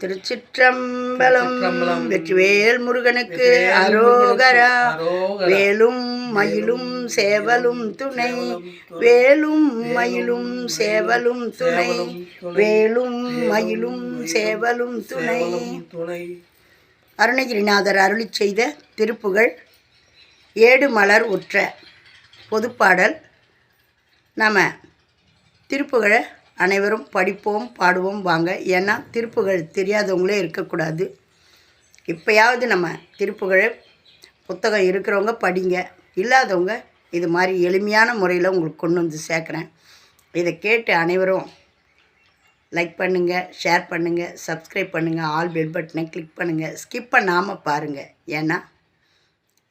திருச்சிற்றம்பலம். வெற்றிவேல் முருகனுக்கு அரோகரா. வேலும் மயிலும் சேவலும் துணை. வேலும் மயிலும் சேவலும் துணை. வேலும் மயிலும் சேவலும் துணை. அருணகிரிநாதர் அருளிச் செய்த திருப்புகழ் ஏடு மலர் உற்ற பொதுப்பாடல். நாம் திருப்புகழை அனைவரும் படிப்போம் பாடுவோம் வாங்க. ஏன்னா திருப்புகழ் தெரியாதவங்களே இருக்கக்கூடாது. இப்போயாவது நம்ம திருப்புகழ் புத்தகம் இருக்கிறவங்க படிங்க. இல்லாதவங்க இது மாதிரி எளிமையான முறையில் உங்களுக்கு கொண்டு வந்து சேர்க்குறேன். இதை கேட்டு அனைவரும் லைக் பண்ணுங்கள் ஷேர் பண்ணுங்கள் சப்ஸ்கிரைப் பண்ணுங்கள் ஆல் பெல் பட்டனை கிளிக் பண்ணுங்கள் ஸ்கிப் பண்ணாமல் பாருங்கள் ஏன்னா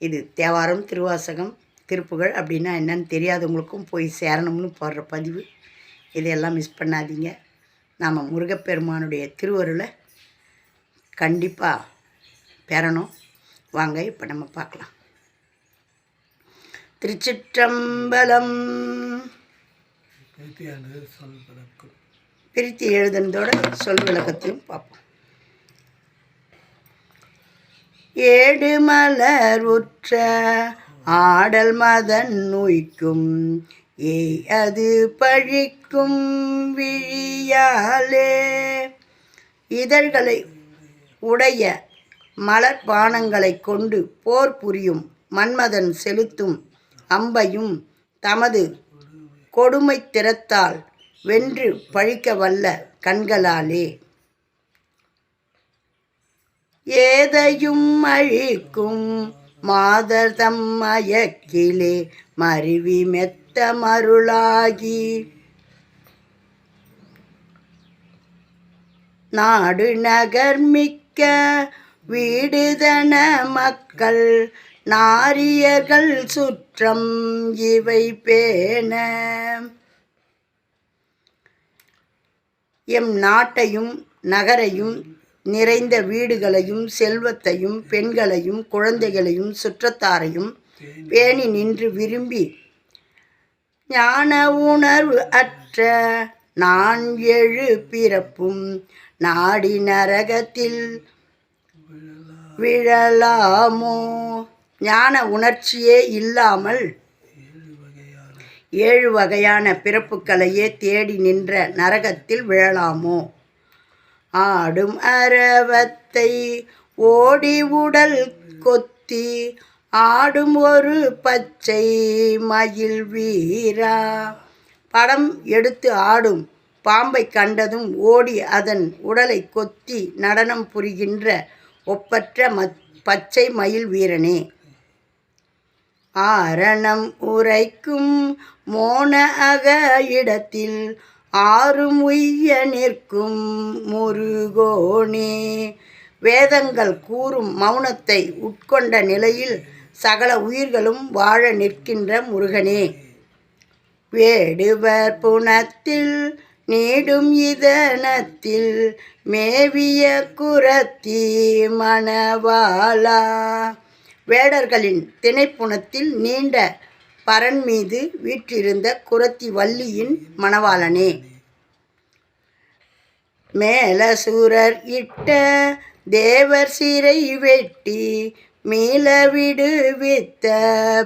இது தேவாரம் திருவாசகம் திருப்புகள் அப்படின்னா என்னன்னு தெரியாதவங்களுக்கும் போய் சேரணும்னு போடுற பதிவு. இதையெல்லாம் மிஸ் பண்ணாதீங்க. நாம் முருகப்பெருமானுடைய திருவருளை கண்டிப்பாக பெறணும். வாங்க இப்போ நம்ம பார்க்கலாம். திருச்சிற்றம்பலம். பிரித்து எழுதுனதோட சொல் விளக்கத்தையும் பார்ப்போம். ஏடு மலர் உற்ற ஆடல் மதன் நோய்க்கும் ஏய் அது பழிக்கும் விழியாலே. இதழ்களை உடைய மலர் பானங்களை கொண்டு போர் புரியும் மன்மதன் செலுத்தும் அம்பையும் தமது கொடுமை திறத்தால் வென்று பழிக்க வல்ல கண்களாலே. ஏதையும் அழிக்கும் மாதர் தம்மயக்கிலே மருவி மெத்த மருளாகி நாடு நகர் மிக்க வீடுதன மக்கள் நாரியர்கள் சுற்றம் இவை பேண. எம் நாட்டையும் நகரையும் நிறைந்த வீடுகளையும் செல்வத்தையும் பெண்களையும் குழந்தைகளையும் சுற்றத்தாரையும் பேணி நின்று விரும்பி ஞான உணர்வு அற்ற நான் எழு பிறப்பும் நாடி நரகத்தில் விழலாமோ? ஞான உணர்ச்சியே இல்லாமல் ஏழு வகையான பிறப்புகளையே தேடி நின்ற நரகத்தில் விழலாமோ? ஆடும் அரவத்தை ஓடி உடல் கொத்தி ஆடும் ஒரு பச்சை மயில் வீரா. படம் எடுத்து ஆடும் பாம்பை கண்டதும் ஓடி அதன் உடலை கொத்தி நடனம் புரிகின்ற ஒப்பற்ற மத் பச்சை மயில் வீரனே. ஆரணம் உரைக்கும் மோன அக இடத்தில் ஆறும் உய்ய நிற்கும் முருகோனே. வேதங்கள் கூறும் மௌனத்தை உட்கொண்ட நிலையில் சகல உயிர்களும் வாழ நிற்கின்ற முருகனே. வேடுவர் புணத்தில் நீடும் இதனத்தில் மேவிய குரத்தி மணவாளா. வேடர்களின் திணைப்புணத்தில் நீண்ட பரன் மீது வீற்றிருந்த குரத்தி வள்ளியின் மணவாளனே. மேலசூரர் இட்ட தேவர் சிறை வெட்டி மீள விடுவித்த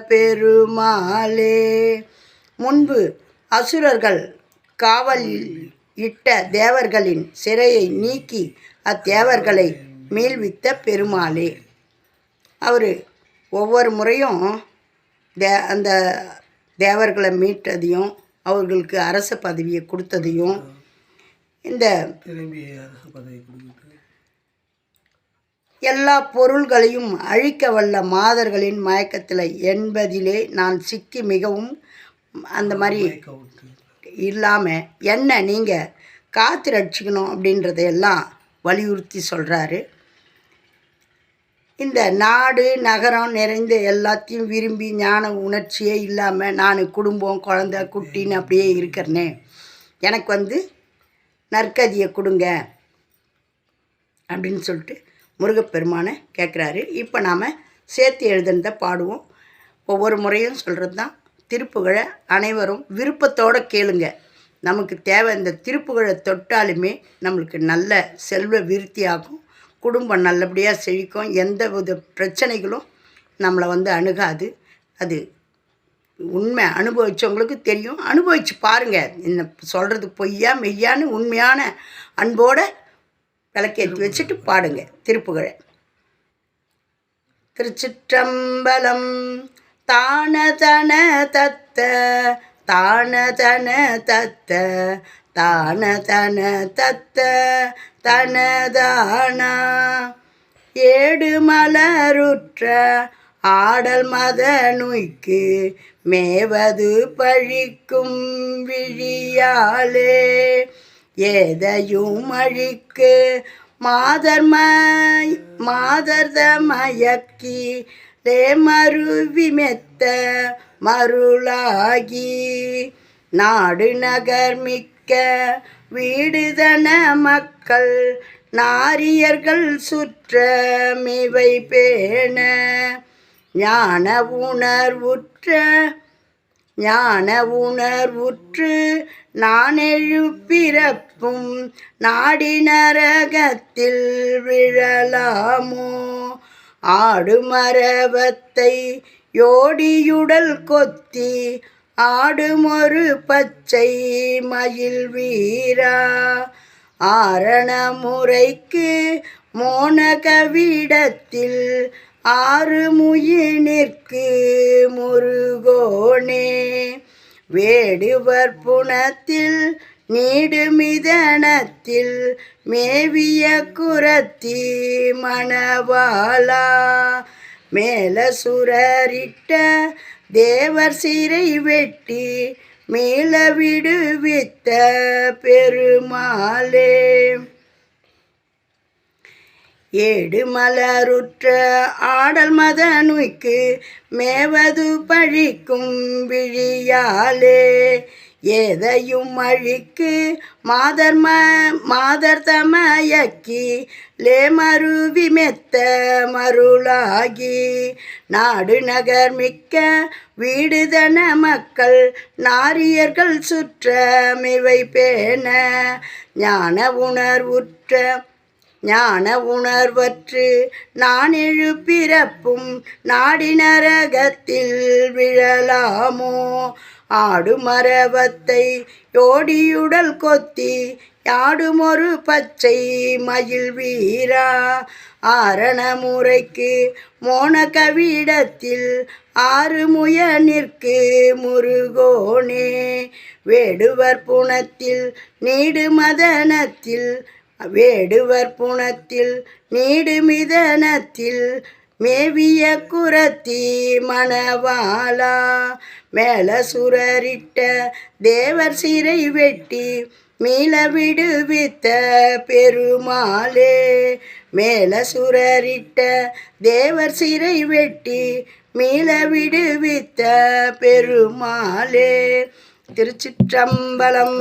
பெருமாளே. முன்பு அசுரர்கள் காவலில் இட்ட தேவர்களின் சிறையை நீக்கி அத்தேவர்களை மீள்வித்த பெருமாளே. அவர் ஒவ்வொரு முறையும் தே அந்த தேவர்களை மீட்டதையும் அவர்களுக்கு அரச பதவியை கொடுத்ததையும் இந்த திரும்பி அரசு பதவி கொடுக்குது எல்லா பொருள்களையும் அழிக்க வல்ல மாதர்களின் மயக்கத்தில் என்பதிலே நான் சிக்கி மிகவும் அந்த மாதிரி இல்லாமல் என்ன நீங்கள் காத்து ரட்சிக்கணும் அப்படின்றதையெல்லாம் வலியுறுத்தி சொல்கிறாரு இந்த நாடு நகரம் நிறைந்த எல்லாத்தையும் விரும்பி ஞான உணர்ச்சியே இல்லாமல் நான் குடும்பம் குழந்த குட்டின்னு அப்படியே இருக்கிறனே. எனக்கு வந்து நற்கதியை கொடுங்க. அப்படின்னு சொல்லிட்டு முருகப்பெருமானை கேட்குறாரு. இப்போ நாம் சேர்த்து எழுதுனதை பாடுவோம். ஒவ்வொரு முறையும் சொல்கிறது தான் திருப்புகழை அனைவரும் விருப்பத்தோடு கேளுங்க. நமக்கு தேவை இந்த திருப்புகழை தொட்டாலுமே நம்மளுக்கு நல்ல செல்வ விருத்தியாகும். குடும்பம் நல்லபடியாக செழிக்கும். எந்த வித பிரச்சனைகளும் நம்மளை வந்து அணுகாது. அது உண்மை அனுபவித்தவங்களுக்கு தெரியும். அனுபவித்து பாருங்கள் இந்த சொல்கிறது பொய்யா மெய்யான்னு உண்மையான அன்போட விளக்கேற்றி வச்சுட்டு பாடுங்க திருப்புகழை. திருச்சிற்றம்பலம் தானதன தத்த தானதன தத்த தானதன தத்த தனதானா. ஏடு மலருற்ற ஆடல் மத நுய்க்கு மேவது பழிக்கும் விழியாலே எதையும் அழிக்கு. மாதர்ம மாதர்த மயக்கி ரே மருவி மெத்த மருளாகி. நாடு நகர் மிக்க வீடுதன மக்கள் நாரியர்கள் சுற்ற மிவை பேண. ஞான உணர்வுற்ற ஞான உணர்வுற்று நான் எழுப்பிறப்பும் நாடி நரகத்தில் விழலாமோ? ஆடு மரவத்தை யோடியுடல் கொத்தி ஆடுமொரு பச்சை மயில் வீரா? ஆரண முறைக்கு மோன கவிடத்தில் ஆறு முயினிற்கு முருகோனே. வேடுவர் புணத்தில் நீடுமிதனத்தில் மேவிய குரத்தி மணவாளா. மேல சுரரிட்ட தேவர் சிறை வெட்டி மேல விடுவித்த பெருமாளே. ஏடு மலருற்ற ஆடல் மதனுக்கு மேவது பழிக்கும் விழியாலே. ஏதையும் அழிக்கு மாதர் ம மாதர் தமயக்கி லே மருவி மெத்த மருளாகி. நாடு நகர் மிக்க வீடுதன மக்கள் நாரியர்கள் சுற்ற மிவை பேண ஞான உணர்வுற்ற ஞான உணர்வற்று நான் எழுப்பிறப்பும் நாடி நரகத்தில் விழலாமோ? ஆடு மரவத்தை யோடியுடல் கொத்தி யாடுமொரு பச்சை மயில் வீரா? ஆரண முறைக்கு மோன கவிடத்தில் ஆறு முய நிற்கு முருகோனே. வேடுவர் புனத்தில் நீடு மதனத்தில் வேடுவர் புணத்தில் நீடுமிதனத்தில் மேவிய குரத்தி மணவாளா மேல சுரரிட்ட தேவர் சிறை வெட்டி மீள விடுவித்த பெருமாளே மேல சுரரிட்ட தேவர் சிறை வெட்டி மீள விடுவித்த பெருமாளே. திருச்சிற்றம்பலம்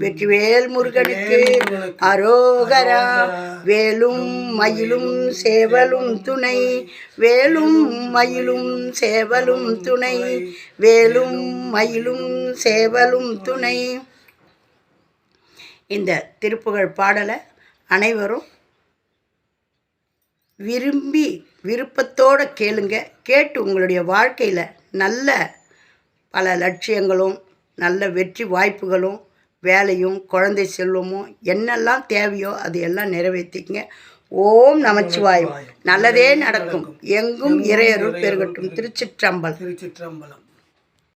வெற்றிவேல் முருகனுக்கு அரோகரா. வேலும் மயிலும் சேவலும் துணை வேலும் மயிலும் சேவலும் துணை வேலும் மயிலும் சேவலும் துணை. இந்த திருப்புகழ் பாடலை அனைவரும் விரும்பி விருப்பத்தோடு கேளுங்க. கேட்டு உங்களுடைய வாழ்க்கையில் நல்ல பல லட்சியங்களும் நல்ல வெற்றி வாய்ப்புகளும் வேலையும் குழந்தை செல்வமும் என்னெல்லாம் தேவையோ அது எல்லாம் நிறைவேற்றிக்கங்க. ஓம் நமச்சிவாயம். நல்லதே நடக்கும். எங்கும் இறையருள் பெருகட்டும். திருச்சிற்றம்பலம். திருச்சிற்றம்பலம்.